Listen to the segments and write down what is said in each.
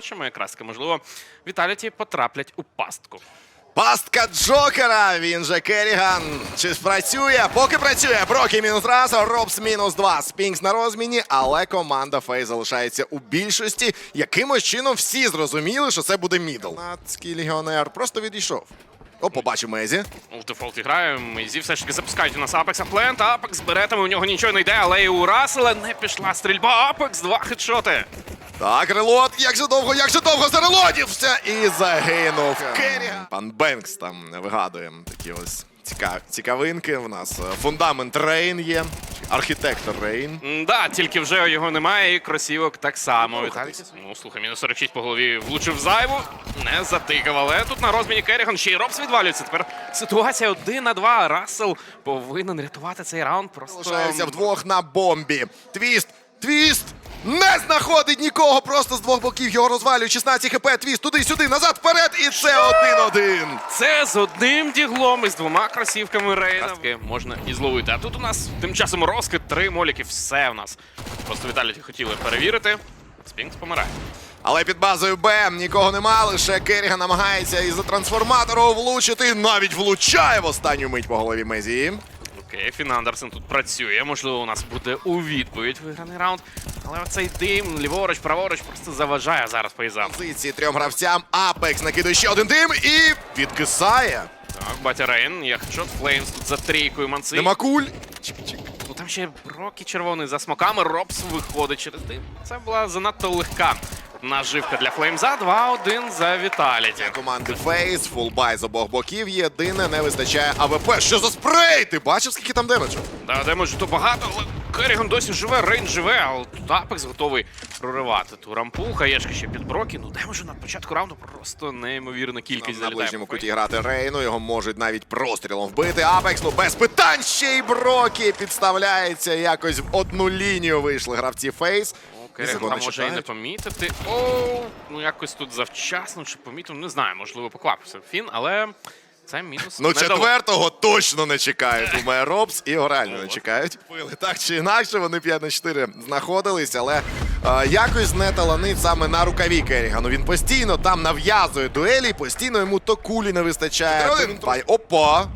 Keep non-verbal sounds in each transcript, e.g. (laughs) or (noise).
Бачимо якраз можливо, Віталіті потраплять у пастку. Пастка Джокера, він же Керіган. Чи спрацює? Поки працює. Брокі мінус раз, Робс мінус два. Спінкс на розміні, але команда Фей залишається у більшості. Якимось чином всі зрозуміли, що це буде мідл. Нацький легіонер просто відійшов. О, побачив Мезі. В дефолті грає. Мейзі все ж таки запускають у нас Апекса Плент. Апекс бере там, у нього нічого не йде, але і у Расела не пішла стрільба. Апекс, два хедшоти. Так, релот, як же довго, як же довго зарелодівся і загинув. Керіган. Пан Бенкс там вигадує такі ось ціка- цікавинки. В нас е, фундамент Рейн є, архітектор Рейн. М, Да, тільки вже його немає, і кросівок так само. Ну, слухай, мінус 46 по голові влучив зайву, не затикав, але тут на розміні Керріган ще й Робс відвалюється. Тепер ситуація 1 на 2. Рассел повинен рятувати цей раунд. Просто Залишаються вдвох на бомбі. Твіст! Твіст! Не знаходить нікого, просто з двох боків його розвалюють. 16 хп, твіст туди-сюди, назад, вперед, і це один-один. це з одним діглом і з двома кросівками Рейна. Таки Можна і зловити. А тут у нас тим часом розкид, три моліки, все в нас. Просто Віталій хотіли перевірити. Спінкс помирає. Але під базою Б нікого нема, лише Керріган намагається із-за трансформатору влучити. Навіть влучає в останню мить по голові Мезі. Окей, Фін Андерсен тут працює. Можливо, у нас буде у відповідь виграний раунд. Але оцей дим, ліворуч, праворуч просто заважає зараз поїзам. Позиції трьом гравцям. Апекс накидує ще один дим і відкисає. Так, батя Рейн, якщо Флеймс тут за трійкою манци. Нема куль. Ну там ще Брокі червоний за смоками, Робс виходить через дим. Це була занадто легка наживка для Флеймза. 2-1 за Віталіті. Команди Фейс, фулбай з обох боків. Єдине не вистачає АВП. Що за спрей? Ти бачив, скільки там демеджу? Да, демеджу то багато, але Керріган досі живе, Рейн живе, але тут Апекс готовий проривати ту рампу. Хаєшка ще під Брокі. Ну демеджу на початку раунду просто неймовірна кількість На ближньому куті грати Рейну, його можуть навіть прострілом вбити. Апекс, ну без питань ще й Брокі підставляється. Якось в одну лінію вийшли гравці Фейс. Там може і не помітити. О, ну якось тут завчасно чи помітив. Не знаю, можливо, поквапився Фін, але це мінус. Ну, четвертого точно не чекають. Думає Робс, і реально не чекають. Пили так чи інакше, вони 5 на 4 знаходились, але е, якось не таланить саме на рукаві Керрігану. Він постійно там нав'язує дуелі, постійно йому то кулі не вистачає. Опа!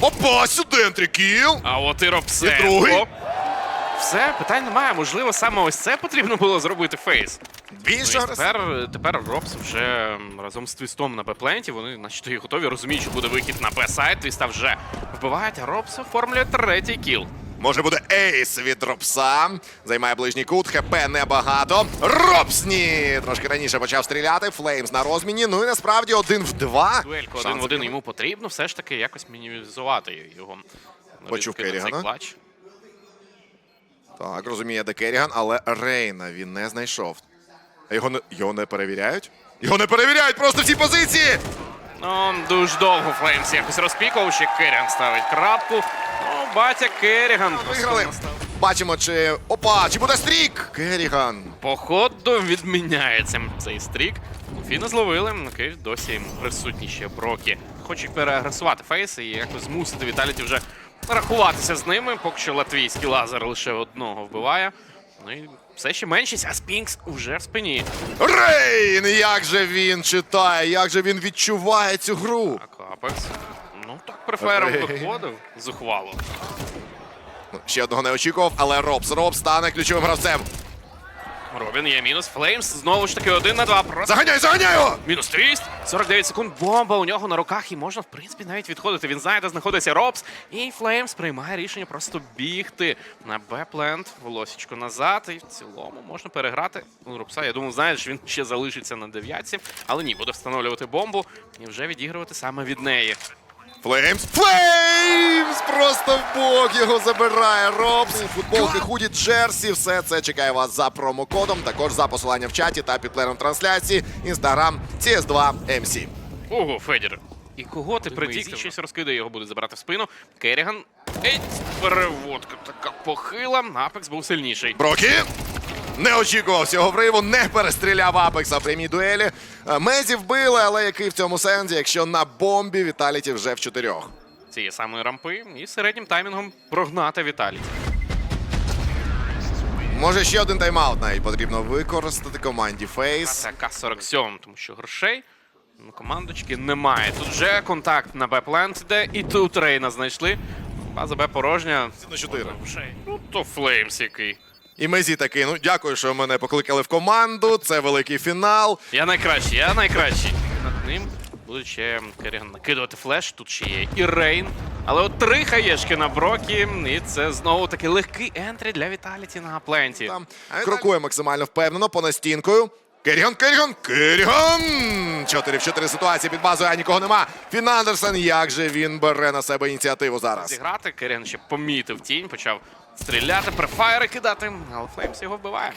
Опа, сюди ентрікіл! А от і Робсен. І другий. Все, питань немає. Можливо, саме ось це потрібно було зробити фейс. Ну, Більше агресивно. тепер, тепер Робс вже разом з твістом на Б-пленті. Вони, начебто, і готові, розуміють, що буде вихід на Б-сайт. Твіста вже вбивають, а Робс оформлює третій кіл. Може буде ейс від Робса. Займає ближній кут, ХП небагато. Робсні! Трошки раніше почав стріляти. Флеймс на розміні. Ну і насправді один в два. Дуельку один в один йому потрібно все ж таки якось мінімізувати його. Почув ризики на цей Керрігана. клач. Так, розуміє, де Керріган, але Рейна він не знайшов. А Його не, його не перевіряють? Його не перевіряють просто в цій позиції! Ну, дуже довго Флеймс якось розпікував, ще Керріган ставить крапку. Ну, батя Керріган. просто Виграли. Бачимо, чи. Опа! Чи буде стрік? Керріган. Походу відміняється цей стрік. Фіна зловили, окей, досі присутні ще Брокі. Хочуть переагресувати фейс і якось змусити Віталіті вже рахуватися з ними, поки що латвійський лазер лише одного вбиває. Ну і все ще меншість, а Спінкс уже в спині. Рейн! Як же він читає, як же він відчуває цю гру? Так, Апекс. Ну так префером Окей. виходив. Зухвало. Ну, ще одного не очікував, але Робс. Робс стане ключовим гравцем. Робін є мінус. Флеймс знову ж таки один на два. Просто Заганяй, заганяй його! Мінус твіст. 49 секунд. Бомба у нього на руках, і можна, в принципі, навіть відходити. Він знає, де знаходиться Робс. І Флеймс приймає рішення просто бігти на Б-плент. Волосічко назад. І в цілому можна переграти. Ну, Робса, я думаю, знає, що він ще залишиться на дев'ятці. Але ні, буде встановлювати бомбу і вже відігрувати саме від неї. Флеймс. Флеймс! Просто в бок його забирає Робс. Футболки, худі, джерсі. Все це чекає вас за промокодом. Також за посиланням в чаті та під пленом трансляції. Інстаграм CS2 MC. Ого, Федір. І кого ти притік? Щось розкидає, його буде забирати в спину. Керріган. Ей, переводка така похила. Апекс був сильніший. Брокі. Не очікував цього вриву, не перестріляв Апекса в прямій дуелі. Е, Мезі вбили, але який в цьому сенсі, якщо на бомбі Віталіті вже в чотирьох. цієї самої рампи і середнім таймінгом прогнати Віталій. Може ще один тайм-аут навіть потрібно використати команді Фейс. Це К-47, тому що грошей на командочки немає. Тут вже контакт на Б-плент іде, і тут Рейна знайшли. База Б порожня. на 4. Ну, то Флеймс який. І Мезі такий, ну дякую, що мене покликали в команду. Це великий фінал. Я найкращий, я найкращий. Над ним буде ще Керіган накидувати флеш. Тут ще є і Рейн. Але от три хаєшки на Брокі, і це знову таки легкий ентрі для Віталіті на пленті. Там крокує максимально впевнено по настінкою. Керіган, Керіган, Керіган! 4 в 4 ситуації під базою, а нікого нема. Фін Андерсен, як же він бере на себе ініціативу зараз? Зіграти Керіган ще помітив тінь, почав стріляти, префайри кидати, але Флеймс його вбиває.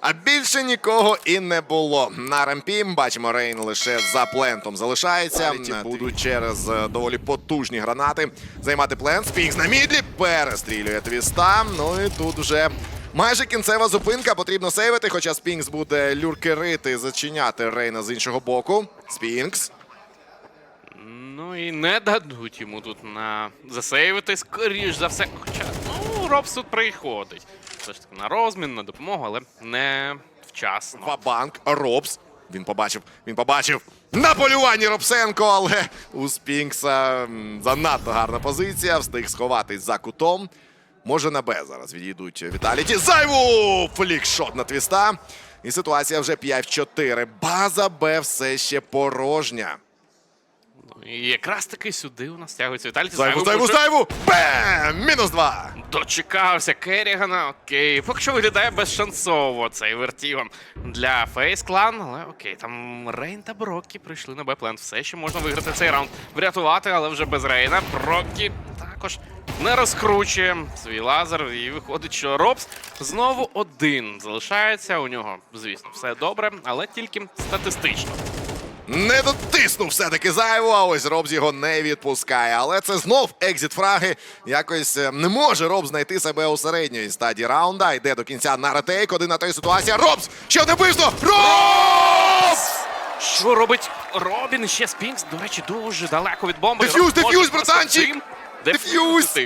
А більше нікого і не було. На рампі бачимо, Рейн лише за плентом залишається. Будуть через е, доволі потужні гранати займати плент. Спікс на мідлі перестрілює твіста. Ну і тут вже майже кінцева зупинка. Потрібно сейвити, хоча Спінкс буде люркерити, зачиняти Рейна з іншого боку. Спінкс. Ну і не дадуть йому тут на засейвити, скоріш за все. Хоча, Робс тут приходить. Все ж таки на розмін, на допомогу, але не вчасно. Вабанк, Робс. Він побачив, він побачив на полюванні Робсенко, але у Спінкса занадто гарна позиція. Встиг сховатись за кутом. Може на Б зараз відійдуть Віталіті. Зайву! Флікшот на твіста. І ситуація вже 5-4. База Б все ще порожня. Ну, І якраз таки сюди у нас тягується Віталіті. Зайву, зайву, зайву! Бем! Мінус 2! Дочекався Керрігана. Окей. Поки що виглядає безшансово цей вертігон для Фейс Клан. Але окей, там Рейн та Броккі прийшли на Б-плент. Все ще можна виграти цей раунд. Врятувати, але вже без Рейна. Броккі також не розкручує свій лазер. І виходить, що Робс знову один залишається. У нього, звісно, все добре, але тільки статистично. Не дотиснув все-таки зайву, а ось Робз його не відпускає. Але це знов екзіт фраги. Якось е, не може Робз знайти себе у середньої стадії раунда. Йде до кінця на ретейк. Один на три ситуація. Робз! Ще одне вбивство! Робз! Що робить Робін? Ще Спінкс, до речі, дуже далеко від бомби. Деф'юз, Робс деф'юз, братанчик! Деф'юз!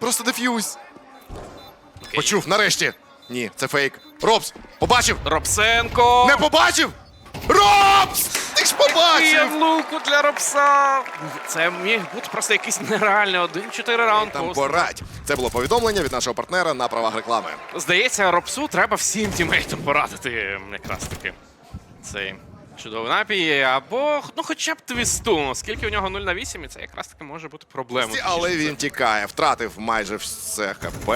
Просто деф'юз. Почув, нарешті. Ні, це фейк. Робз! Побачив! Робсенко! Не побачив! Робз! Ти ж Є побачив! луку для Робса! Це міг бути просто якийсь нереальний 1-4 раунд. Там просто. порадь. Це було повідомлення від нашого партнера на правах реклами. Здається, Робсу треба всім тімейтам порадити якраз таки цей чудовий напій. Або ну хоча б твісту, оскільки у нього 0 на 8, і це якраз таки може бути проблемою. Але він тікає, втратив майже все ХП.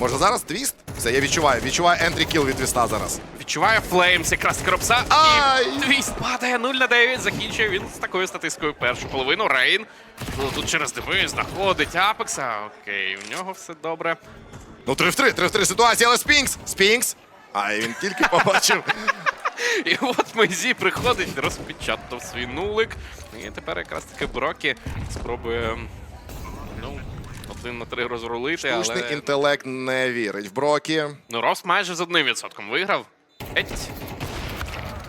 Може зараз твіст? Все, я відчуваю. Відчуваю ентрі кіл від твіста зараз. Відчуває Флеймс якраз таки Робса. Ай! І твіст падає 0 на 9. Закінчує він з такою статистикою першу половину. Рейн. Ну, Тут через диви знаходить Апекса. Окей, у нього все добре. Ну, 3 в 3, 3 в 3 ситуація, але Спінкс! Спінкс! А він тільки побачив. (laughs) І от Мейзі приходить, розпечатав свій нулик. І тепер якраз таки Брокі спробує ну, один на три розрулити, Штучний але інтелект не вірить в Брокі. ну, Рос майже з одним відсотком виграв. Еть.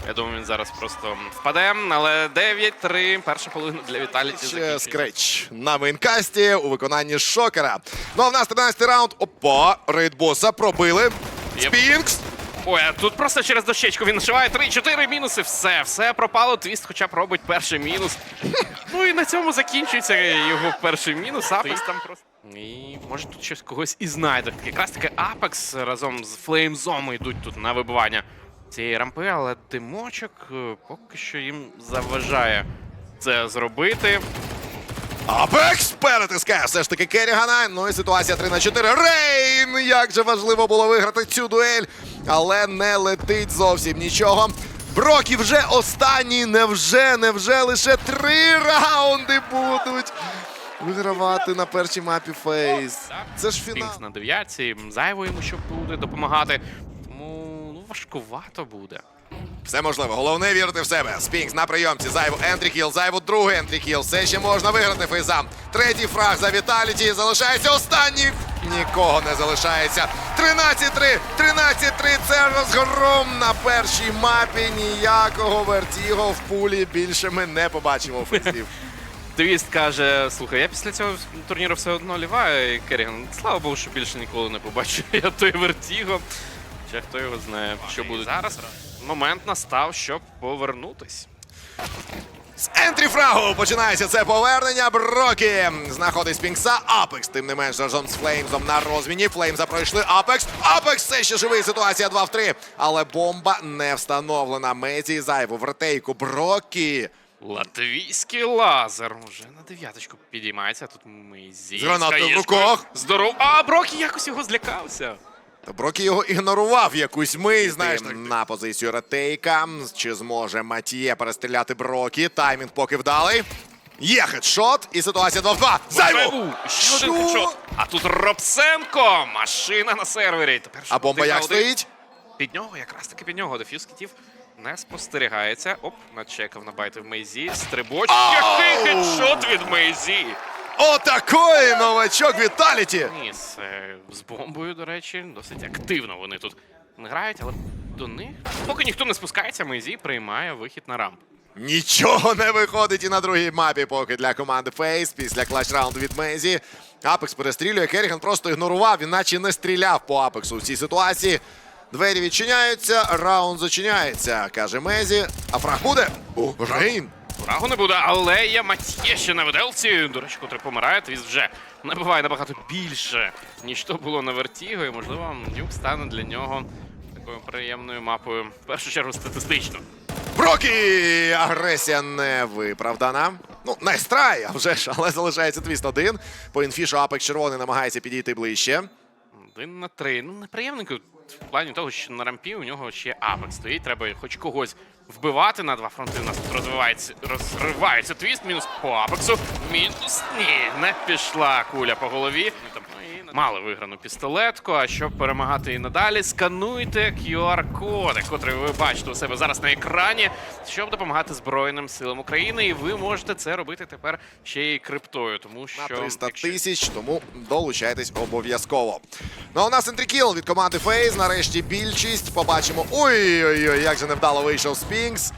Я думаю, він зараз просто впаде, але 9-3. Перша половина для Віталіті Ще скреч на мейнкасті у виконанні шокера. Ну а в нас 13-й раунд. Опа, рейдбоса пробили. Спінкс! Ой, а тут просто через дощечку він нашиває 3-4 мінуси. Все, все пропало. Твіст хоча б робить перший мінус. (laughs) ну і на цьому закінчується його перший мінус. Апекс там просто. І може тут щось когось і знайде. Якраз таки Апекс разом з Флеймзом йдуть тут на вибивання цієї рампи, але димочок е, поки що їм заважає це зробити. Апекс перетискає все ж таки Керрігана. Ну і ситуація 3 на 4. Рейн! Як же важливо було виграти цю дуель, але не летить зовсім нічого. Брокі вже останній. Невже, невже лише три раунди будуть вигравати на першій мапі Фейс. Це ж фінал. Фінкс на дев'ятці, зайво йому що буде допомагати. Тому ну, важкувато буде. Все можливо. Головне вірити в себе. Спінкс на прийомці. Зайву ентрікіл, зайву другий ентрікіл. Все ще можна виграти фейзам. Третій фраг за Віталіті. Залишається останній. Нікого не залишається. 13-3. 13-3. Це розгром на першій мапі. Ніякого вертіго в пулі більше ми не побачимо у фейзів. (laughs) Твіст каже: слухай, я після цього турніру все одно ліваю, і Керріган, слава Богу, що більше ніколи не побачу (laughs) я той вертіго. Ще хто його знає, що буде зараз. Момент настав, щоб повернутись. З ентрі фрагу починається це повернення. Брокі знаходить Спінкса. Апекс, тим не менш, разом з Флеймзом на розміні. Флеймза пройшли Апекс. Апекс все ще живий. Ситуація 2 в 3. Але бомба не встановлена. Мезі зайву в ретейку. Брокі. Латвійський лазер вже на дев'яточку підіймається. Тут Мейзі. З гранатою в руках. Здоров. А, Брокі якось його злякався. Та Брокі його ігнорував якусь мить. Знаєш, на позицію ретейка. Чи зможе Матіє перестріляти Брокі? Таймінг поки вдалий. Є хедшот, і ситуація 2 в 2. Зайву! Ще один хедшот. А тут Робсенко! Машина на сервері. Тепер А бомба як стоїть? Під нього, якраз таки під нього. Дефюз китів не спостерігається. Оп, начекав на байти в Мейзі. Стрибоч. Який хедшот від Мейзі! Отакої новачок Віталіті! Ні, з, бомбою, до речі, досить активно вони тут грають, але до них. Поки ніхто не спускається, Мейзі приймає вихід на рамп. Нічого не виходить і на другій мапі поки для команди Фейс після клач раунду від Мезі. Апекс перестрілює. Керріган просто ігнорував, він наче не стріляв по Апексу в цій ситуації. Двері відчиняються, раунд зачиняється, каже Мезі. А фраг буде? О, Рейн. Врагу не буде, але є Матє ще на виделці. До речі, котрий помирає, твіст вже набиває набагато більше, ніж то було на Вертіго. І, можливо, нюк стане для нього такою приємною мапою, в першу чергу, статистично. Брокі! Агресія не виправдана. Ну, найстрай, а вже ж, але залишається твіст один. По інфішу Апекс червоний намагається підійти ближче. Один на три. Ну, неприємненько в плані того, що на рампі у нього ще апекс стоїть. Треба хоч когось вбивати на два фронти. У нас тут розвивається, розривається твіст. Мінус по апексу. Мінус. Ні, не пішла куля по голові. Ну, там, Мали виграну пістолетку. А щоб перемагати і надалі, скануйте QR-коди, котрий ви бачите у себе зараз на екрані, щоб допомагати Збройним силам України. І ви можете це робити тепер ще й криптою, тому що на 300 тисяч, тому долучайтесь обов'язково. Ну а у нас інтрикіл від команди Фейз. Нарешті більшість. Побачимо. Ой-ой-ой, як же невдало вийшов Спінкс.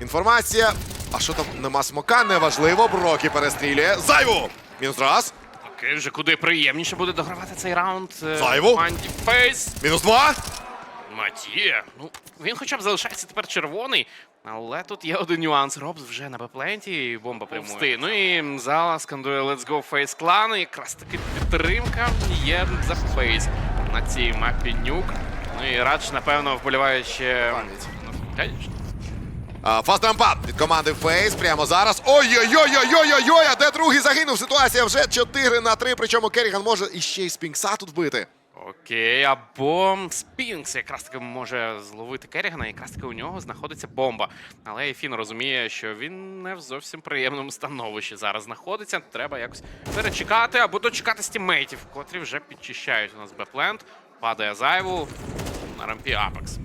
Інформація. А що там нема смока? Неважливо. Брокі перестрілює. Зайву! Мінус раз. Окей, вже куди приємніше буде догравати цей раунд. е, Зайву. команді Фейс. Мінус два. Матіє. Ну, він хоча б залишається тепер червоний. Але тут є один нюанс. Робс вже на бепленті і бомба прямує. Ну і зала скандує Let's Go Face Clan. І якраз таки підтримка є за Фейс на цій мапі нюк. Ну і радше, напевно, вболіває ще. Пам'ять. Ну, конечно. Від команди Фейс прямо зараз. Ой-ой-ой-ой-ой-ой! А де другий загинув? Ситуація вже 4 на 3. Причому Керріган може іще й Спінкса тут вбити. Окей, або Спінкс якраз таки може зловити Керрігана, якраз таки у нього знаходиться бомба. Але Ефін розуміє, що він не в зовсім приємному становищі зараз знаходиться. Треба якось перечекати або дочекати стімейтів, котрі вже підчищають у нас Бепленд. Падає зайву на рампі Апекс.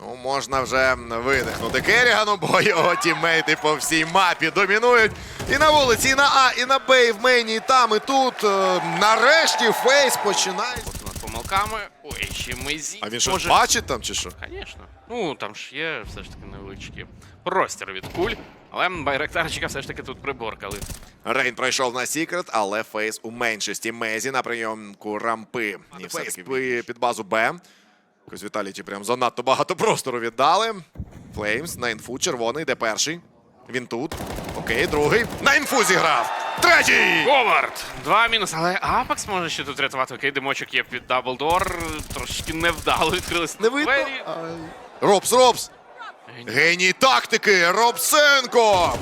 Ну, можна вже видихнути Керрігану, бо його тіммейти по всій мапі домінують. І на вулиці, і на А, і на Б, і в мейні, і там, і тут. Е, Нарешті Фейс починає. У помилками. Ой, ще Мейзі. А він може... бачить там чи що? Звісно. Ну, там ж є все ж таки невеличкі простір від куль. Але байректарчика все ж таки тут приборкали. Рейн пройшов на Сікрет, але Фейс у меншості. Мезі на прийомку рампи. І все таки під базу Б. Якось Віталіті прям занадто багато простору віддали. Флеймс на інфу. Червоний, де перший. Він тут. Окей, другий. На інфу зіграв. Третій! Говард! Два мінус, але Апекс може ще тут рятувати. Окей, димочок є під даблдор. Трошки невдало відкрились Не видно. двері. Робс, Робс! Геній тактики! Робсенко!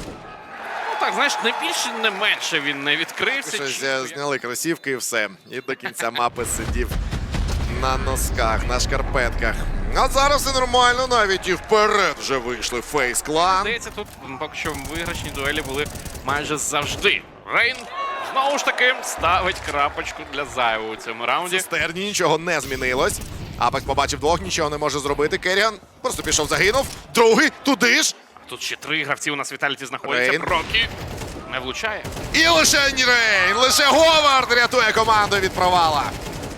Ну так, знаєш, не більше, не менше він не відкрився. Щось Чи- е, зняли кросівки і все. І до кінця (laughs) мапи сидів на носках, на шкарпетках. А зараз все нормально, навіть і вперед вже вийшли фейс клан. Здається, тут поки що виграшні дуелі були майже завжди. Рейн знову ж таки ставить крапочку для зайву у цьому раунді. Стерні нічого не змінилось. Апекс побачив двох, нічого не може зробити. Керріан просто пішов, загинув. Другий туди ж. А тут ще три гравці у нас Віталіті знаходяться. Рейн. Прокі не влучає. І лише Рейн, лише Говард рятує команду від провала.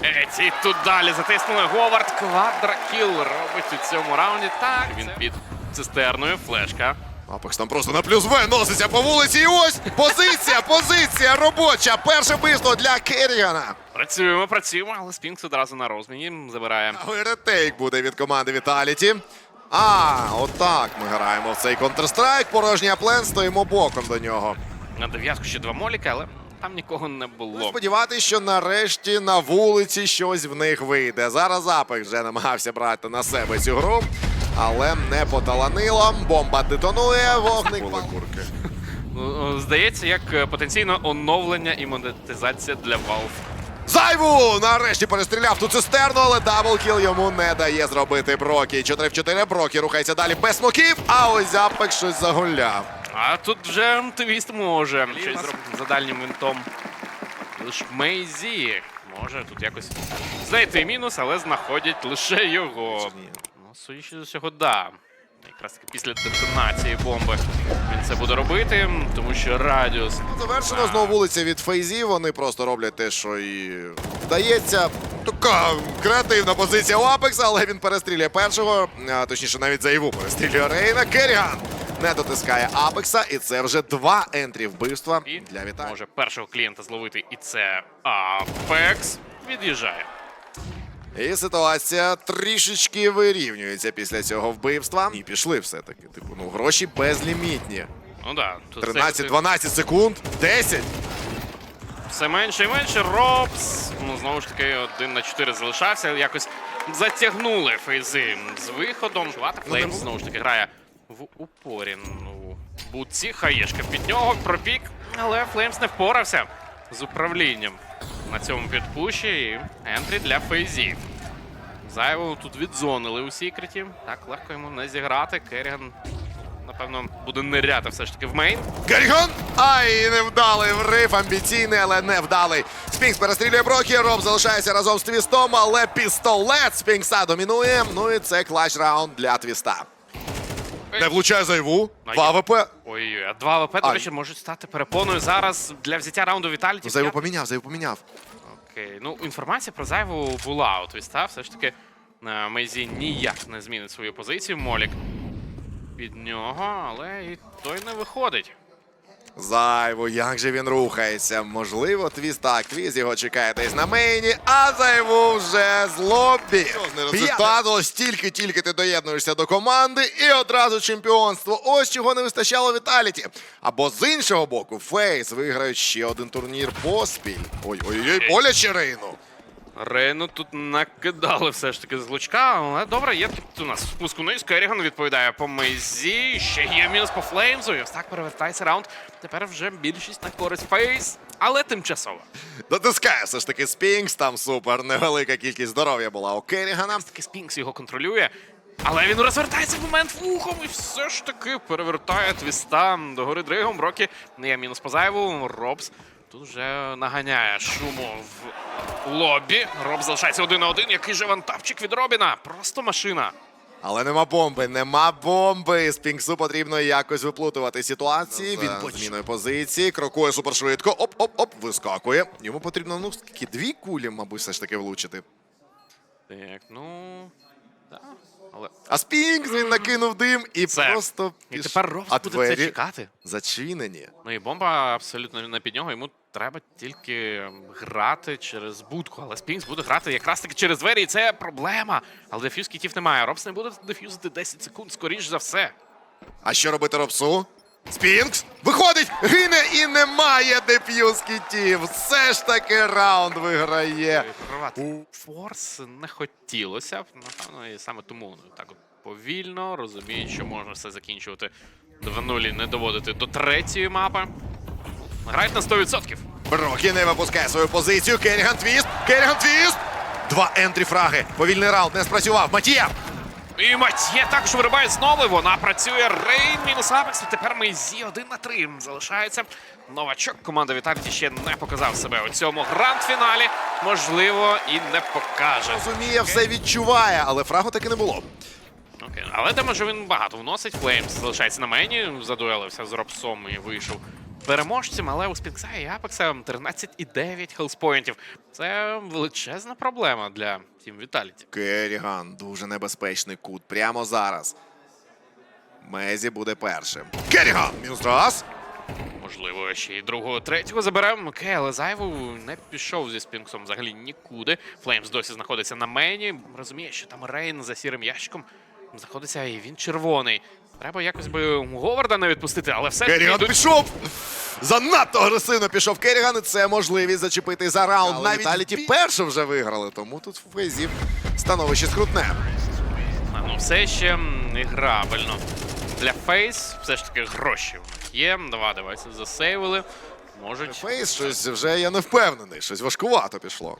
Еці тут далі затиснули. Говард квадракіл робить у цьому раунді. Так, він під цистерною. Флешка Апекс там просто на плюс В носиться по вулиці. І ось позиція, позиція робоча. Перше вбивство для Керрігана. Працюємо, працюємо, але Спінкс одразу на розміні забирає. Ретейк буде від команди Віталіті. А, отак ми граємо в цей Counter-Strike. Порожній аплен, стоїмо боком до нього. На дев'ятку ще два моліки, але там нікого не Ну, було. Сподіватися, що нарешті на вулиці щось в них вийде. Зараз Апекс вже намагався брати на себе цю гру, але не поталанило. Бомба детонує, вогник. курки. Ну, Здається, як е, потенційно оновлення і монетизація для Valve. Зайву! Нарешті перестріляв ту цистерну, але даблкіл йому не дає зробити Брокі. 4 в 4. Брокі рухається далі без смоків, а ось Апекс щось загуляв. А тут вже твіст може щось зробити за дальнім винтом. Лиш Мейзі може тут якось знайти мінус, але знаходять лише його. Ну, судячи з усього, да. Якраз таки після детонації бомби він це буде робити, тому що радіус. Завершено знову вулиця від Фейзі. Вони просто роблять те, що і вдається. Така креативна позиція у Апекса, але він перестрілює першого. А, точніше, навіть заяву перестрілює Рейна. Керріган не дотискає Апекса, і це вже два ентрі вбивства І для Віталія. може першого клієнта зловити, і це Apex від'їжджає. І ситуація трішечки вирівнюється після цього вбивства. І пішли все-таки. Типу, ну гроші безлімітні. Ну да, 13-12 секунд, 10. Все менше і менше. Робс. Ну, знову ж таки, один на 4 залишався. Якось затягнули фейзи з виходом. Ну, було. знову ж таки грає в упорі. Ну, буці, хаєшка під нього, пропік. Але Флеймс не впорався з управлінням на цьому підпуші. І ентрі для фейзів. Зайво тут відзонили у секреті. Так, легко йому не зіграти. Керріган, напевно, буде ниряти все ж таки в мейн. Керріган! Ай, невдалий врив, амбіційний, але невдалий. Спінкс перестрілює Брокі, Роб залишається разом з Твістом, але пістолет Спінкса домінує. Ну і це клач раунд для Твіста. Не влучає зайву. Два ВП. Ой, а два ВП, до Ай. речі, можуть стати перепоною зараз для взяття раунду Віталіті. Зайву поміняв, зайву поміняв. Окей. Ну, інформація про зайву була у Твіста. Все ж таки, е, Мейзі ніяк не змінить свою позицію. Молік під нього, але і той не виходить. Зайву, як же він рухається? Можливо, твіз так, твіз його чекає десь на мейні, а зайву вже з лобі. Результат, ось тільки-тільки ти доєднуєшся до команди і одразу чемпіонство. Ось чого не вистачало Віталіті. Або з іншого боку, Фейс виграють ще один турнір поспіль. Ой-ой-ой, боляче Рейну. Рейну тут накидали все ж таки з лучка, але добре, є тут у нас спуск вниз. Керріган відповідає по Мейзі. Ще є мінус по Флеймзу. І ось так перевертається раунд. Тепер вже більшість на користь Фейс, але тимчасово. Дотискає все ж таки Спінкс, там супер невелика кількість здоров'я була у Керрігана. таки Спінкс його контролює. Але він розвертається в момент вухом і все ж таки перевертає твіста до гори дригом. Рокі не є мінус по зайву. Робс тут вже наганяє шуму в лобі. Робс залишається один на один. Який же вантапчик від Робіна. Просто машина. Але нема бомби, нема бомби. Спінксу потрібно якось виплутувати ситуації. Він боч- зміною позиції, крокує супершвидко. Оп-оп-оп, вискакує. Йому потрібно, ну, скільки, дві кулі, мабуть, все ж таки влучити. Так, ну. Але А Спінкс він накинув дим і Це. просто і тепер Робс а буде це чекати. зачинені. Ну і бомба абсолютно не під нього. Йому треба тільки грати через будку. Але Спінкс буде грати якраз таки через двері, і це проблема. Але дефюз кітів немає. Робс не буде дефюзити 10 секунд, скоріш за все. А що робити Робсу? Спінкс виходить, гине і немає деф'юз кітів. Все ж таки раунд виграє. Прорвати форс не хотілося б, напевно, і саме тому ну, так от повільно розуміють, що можна все закінчувати 2-0 не доводити до третьої мапи. Грають на 100%. Брокі не випускає свою позицію. Керріган твіст. Керріган твіст. Два ентрі фраги. Повільний раунд не спрацював. Матія. І Матьє також вирибає знову. Вона працює. Рейн мінус Апекс. Тепер ми зі 1 на 3 залишається. Новачок команда Віталіті ще не показав себе у цьому гранд-фіналі. Можливо, і не покаже. Розуміє, все відчуває, але фрагу таки не було. Окей. Але те, що він багато вносить. Флеймс залишається на мені. Задуелився з Робсом і вийшов переможцем. Але у Спінкса і Апекса 13,9 хелспоінтів. Це величезна проблема для Тім Віталіті. Керріган дуже небезпечний кут прямо зараз. Мезі буде першим. Керріган! Мінус раз. Можливо, ще й другого, третього заберемо. Окей, але зайву не пішов зі спінксом взагалі нікуди. Флеймс досі знаходиться на мейні. Розуміє, що там Рейн за сірим ящиком знаходиться, і він червоний. Треба якось би Говарда не відпустити, але все ж йдуть пішов! Занадто агресивно пішов Керріган, і це можливість зачепити за раунд. Але Навіть Віталіті перше вже виграли, тому тут в фейзів становище скрутне. А, ну все ще грабельно. Для Фейс все ж таки гроші в них є. Два девайси засейвили. Можуть. Фейс щось вже я не впевнений, щось важкувато пішло.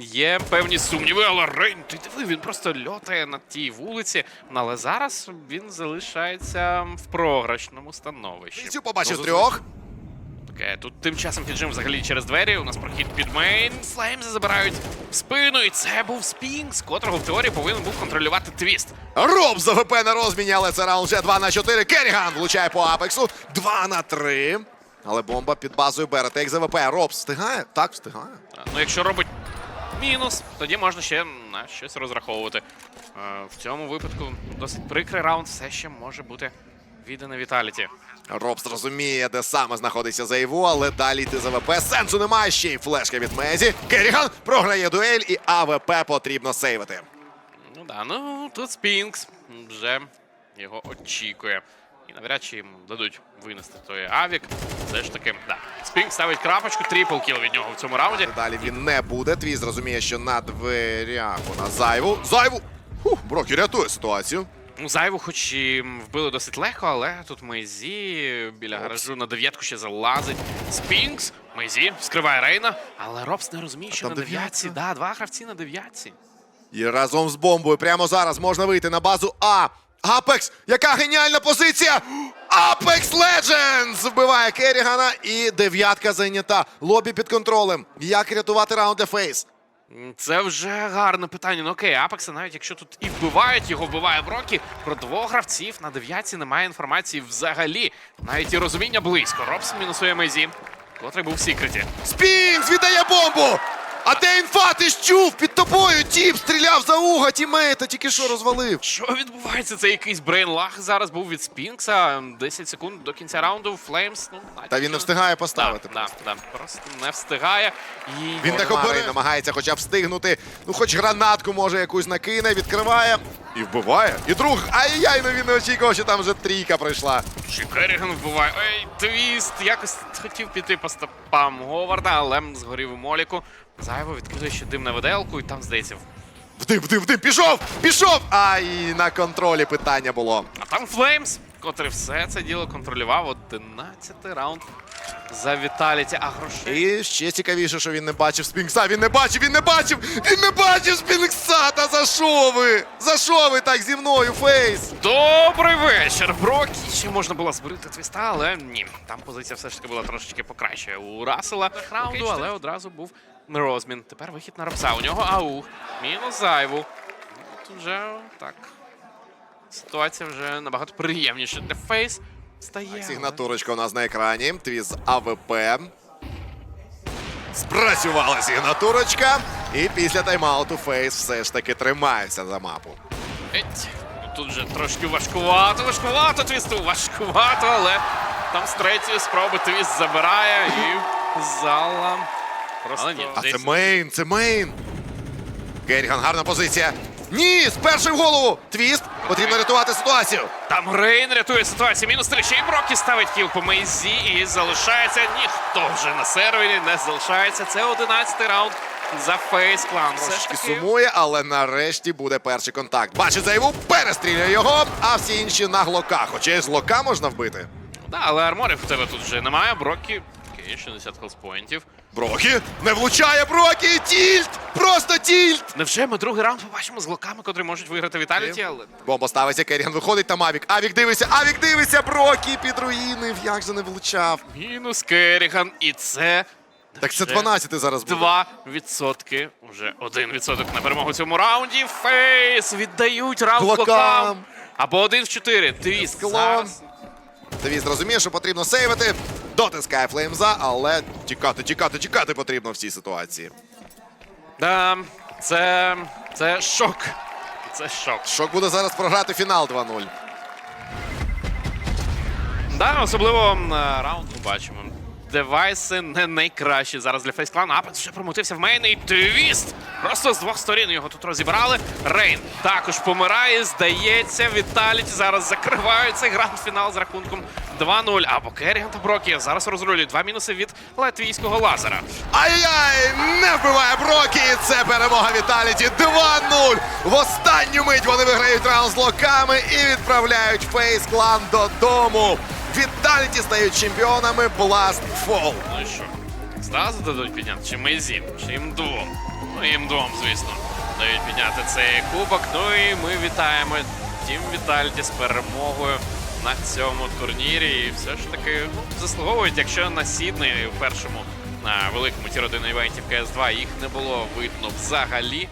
Є певні сумніви, але Рейн, ти диви, він просто льотає на тій вулиці. Але зараз він залишається в програшному становищі. Фейзю побачив Ну, трьох. Окей, тут тим часом піджим взагалі через двері. У нас прохід під мейн. Флеймзи забирають в спину, і це був Спінкс, котрого в теорії повинен був контролювати твіст. Роб за ВП на розміні, але це раунд вже 2 на 4. Керріган влучає по Апексу. 2 на 3. Але бомба під базою бере. Тейк за ВП. Роб встигає? Так, встигає. Ну, якщо робить мінус, тоді можна ще на щось розраховувати. Е, В цьому випадку досить прикрий раунд все ще може бути віддане Віталіті. Роб зрозуміє, де саме знаходиться Зайву, але далі йти за ВП. Сенсу немає. Ще й флешка від Мезі. Керріган програє дуель і АВП потрібно сейвити. Ну да, ну тут Спінкс вже його очікує. І навряд чи йому дадуть винести той авік. Все ж таки, да. Спінкс ставить крапочку, трипл кіл від нього в цьому раунді. Далі він не буде. Твій зрозуміє, що на дверях нас Зайву. Зайву! Фух, Брокі рятує ситуацію. Ну, зайву, хоч і вбили досить легко, але тут Мейзі біля гаражу на дев'ятку ще залазить. Спінкс, Мейзі вскриває Рейна, але Робс не розуміє, що там на дев'ятці. Да, два гравці на дев'ятці. І разом з бомбою прямо зараз можна вийти на базу А. Апекс! Яка геніальна позиція! Апекс Legends! Вбиває Керрігана і дев'ятка зайнята. Лобі під контролем. Як рятувати раунд Фейс? Це вже гарне питання. Ну окей, Апекса, навіть якщо тут і вбивають, його вбиває Брокі. Про двох гравців на дев'ятці немає інформації взагалі. Навіть і розуміння близько. Робс мінусує Мейзі, котрий був в секреті. Спінкс віддає бомбу! А де інфа? Ти ж чув? Під тобою тіп стріляв за уга, тімейта тільки що розвалив. Що відбувається? Це якийсь брейнлаг зараз був від Спінкса. 10 секунд до кінця раунду. Флеймс, ну Та він не встигає поставити. Так, так, так. Просто не встигає. І Він так обере, намагається хоча б встигнути. Ну, хоч гранатку може якусь накине, відкриває і вбиває. І друг, ай-яй, ну він не очікував, що там вже трійка пройшла. Чи Керріган вбиває. Ей, твіст! Якось хотів піти по стопам Говарда, але згорів у моліку. Зайво відкидує ще дим на виделку, і там, здається, Вдим, вдим, вдим, пішов! Пішов! Ай, на контролі питання було. А там Флеймс, котрий все це діло контролював. 11 раунд за Віталіті. А грошей. І ще цікавіше, що він не бачив Спінкса. Він не бачив, він не бачив! Він не бачив Спінкса! Та за що ви? За що ви так зі мною, Фейс? Добрий вечір, Брокі. Ще можна було зберегти твіста, але ні. Там позиція все ж таки була трошечки покраще у Расела раунду, але одразу був розмін. Тепер вихід на Робса. У нього аух. Мінус зайву. Ну, Тут вже так. Ситуація вже набагато приємніша для Фейс. Стає. Сигнатурочка у нас на екрані. Твіз АВП. Спрацювала сигнатурочка. І після тайм-ауту Фейс все ж таки тримається за мапу. Еть. Ну, Тут же трошки важкувато, важкувато твісту, важкувато, але там з третьої спроби твіст забирає і зала. Просто але ні, А це мейн, це мейн. Керріган, гарна позиція. Ні, з першої в голову. Твіст. Потрібно рятувати ситуацію. Там Рейн рятує ситуацію. Мінус 3. Ще й Брокі ставить кіл по Мейзі і залишається. Ніхто вже на сервері не залишається. Це 11 раунд за Фейс Клан. Трошки таки. сумує, але нарешті буде перший контакт. Бачить зайву, перестрілює його, а всі інші на глока. Хоча і з глока можна вбити. Да, але арморів в тебе тут вже немає. Брокі. Окей, 60 хелспоінтів. Брокі не влучає Брокі! Тільт! Просто тільт! Невже ми другий раунд побачимо з глоками, котрі можуть виграти Віталіті, але Бомба ставиться, Керріган виходить там Авік. Авік дивиться, Авік дивиться, Брокі підруїнив, як же не влучав. мінус Керріган. І це. Так це вже 12 зараз буде. 2 відсотки. Уже один відсоток на перемогу в цьому раунді. Фейс віддають раунд Глокам. глокам. Або один в чотири. Твіст. Склон. Зараз. Твіст розуміє, що потрібно сейвити. Дотискає Флеймза, але тікати, тікати, тікати потрібно в цій ситуації. Да, це, це шок. Це шок. Шок буде зараз програти фінал 2-0. Да, особливо е, раунд ми бачимо. Девайси не найкращі зараз для фейсклану. Апець вже промутився в мейн і твіст! Просто з двох сторін його тут розібрали. Рейн також помирає. Здається, Віталіті зараз закривають цей гранд-фінал з рахунком 2-0. Або Керріган та Брокі зараз розрулюють. Два мінуси від латвійського лазера. Ай-яй! Не вбиває Брокі! Це перемога Віталіті 2-0. В останню мить вони виграють раунд з локами і відправляють Фейс клан додому. Віталіті стають чемпіонами Blast Fall. Ну і що? Зразу дадуть підняти? Чи Мейзі? Чи їм двом? Ну, їм двом, звісно. Дають підняти цей кубок. Ну і ми вітаємо Тім Вітальті з перемогою на цьому турнірі. І все ж таки ну, заслуговують, якщо на Сіднеї в першому на великому тір 1 івенті в КС2 їх не було видно взагалі.